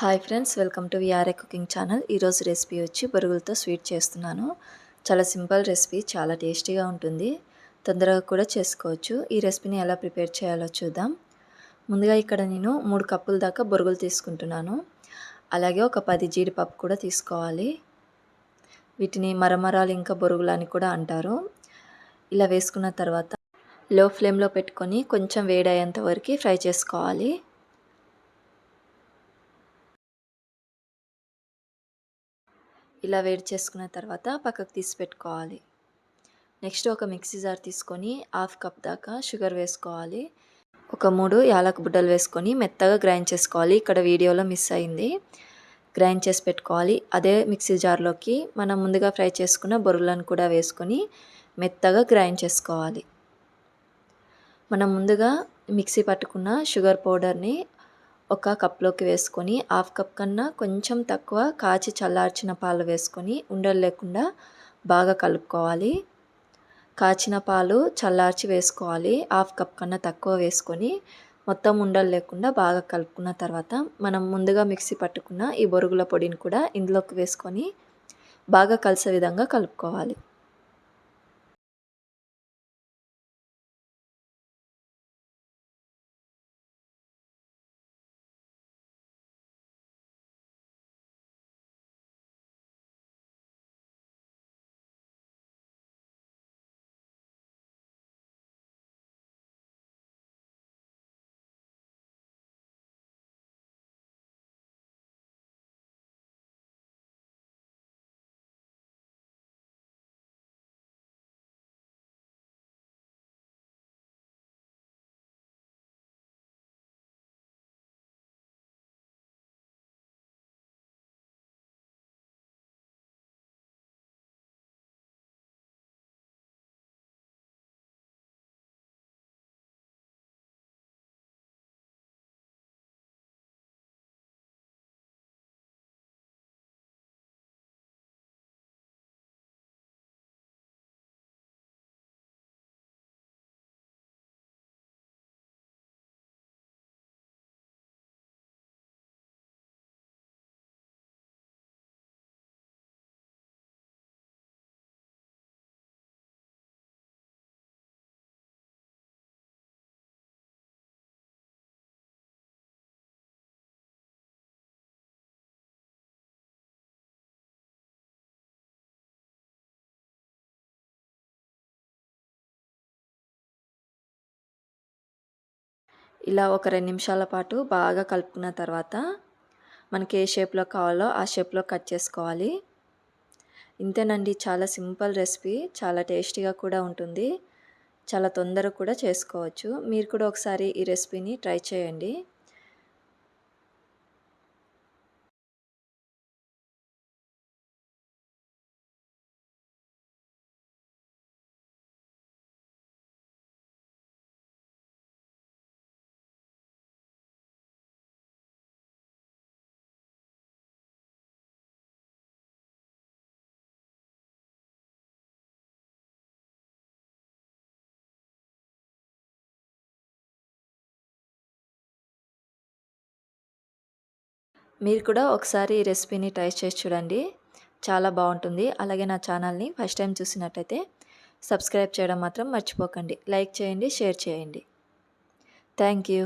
Hi friends welcome to VRA cooking channel. ఈరోజు recipe వచ్చి బొరుగులతో స్వీట్ చేస్తున్నాను. చాలా సింపుల్ రెసిపీ చాలా టేస్టీగా ఉంటుంది. తొందరగా కూడా చేసుకోవచ్చు. ఈ రెసిపీని ఎలా ప్రిపేర్ చేయాలో చూద్దాం. ముందుగా ఇక్కడ నేను మూడు కప్పుల దాకా బొరుగులు తీసుకుంటున్నాను. అలాగే ఒక పది జీడిపప్పు కూడా తీసుకోవాలి. వీటిని మరమరాలు ఇంకా బొరుగులు అని కూడా అంటారు. ఇలా వేసుకున్న తర్వాత లో ఫ్లేమ్లో పెట్టుకొని కొంచెం వేడయ్యేంత వరకు ఫ్రై చేసుకోవాలి. ఇలా వేడి చేసుకున్న తర్వాత పక్కకు తీసి పెట్టుకోవాలి. నెక్స్ట్ ఒక మిక్సీ జార్ తీసుకొని హాఫ్ కప్ దాకా షుగర్ వేసుకోవాలి. ఒక మూడు యాలక బుడ్డలు వేసుకొని మెత్తగా గ్రైండ్ చేసుకోవాలి. ఇక్కడ వీడియోలో మిస్ అయింది. గ్రైండ్ చేసి పెట్టుకోవాలి. అదే మిక్సీ జార్లోకి మనం ముందుగా ఫ్రై చేసుకున్న బొరులను కూడా వేసుకొని మెత్తగా గ్రైండ్ చేసుకోవాలి. మనం ముందుగా మిక్సీ పట్టుకున్న షుగర్ పౌడర్ని ఒక కప్లోకి వేసుకొని హాఫ్ కప్ కన్నా కొంచెం తక్కువ కాచి చల్లార్చిన పాలు వేసుకొని ఉండలు లేకుండా బాగా కలుపుకోవాలి. కాచిన పాలు చల్లార్చి వేసుకోవాలి. హాఫ్ కప్ కన్నా తక్కువ వేసుకొని మొత్తం ఉండలు లేకుండా బాగా కలుపుకున్న తర్వాత మనం ముందుగా మిక్సీ పట్టుకున్న ఈ బొరుగుల పొడిని కూడా ఇందులోకి వేసుకొని బాగా కలిసే విధంగా కలుపుకోవాలి. ఇలా ఒక రెండు నిమిషాల పాటు బాగా కలుపుకున్న తర్వాత మనకి ఏ షేప్లో కావాలో ఆ షేప్లో కట్ చేసుకోవాలి. ఇంతేనండి చాలా సింపుల్ రెసిపీ చాలా టేస్టీగా కూడా ఉంటుంది. చాలా తొందరగా కూడా చేసుకోవచ్చు. మీరు కూడా ఒకసారి ఈ రెసిపీని ట్రై చేయండి. మీరు కూడా ఒకసారి ఈ రెసిపీని ట్రై చేసి చూడండి. చాలా బాగుంటుంది. అలాగే నా ఛానల్ని ఫస్ట్ టైం చూసినట్టయితే సబ్స్క్రైబ్ చేయడం మాత్రం మర్చిపోకండి. లైక్ చేయండి షేర్ చేయండి. Thank you.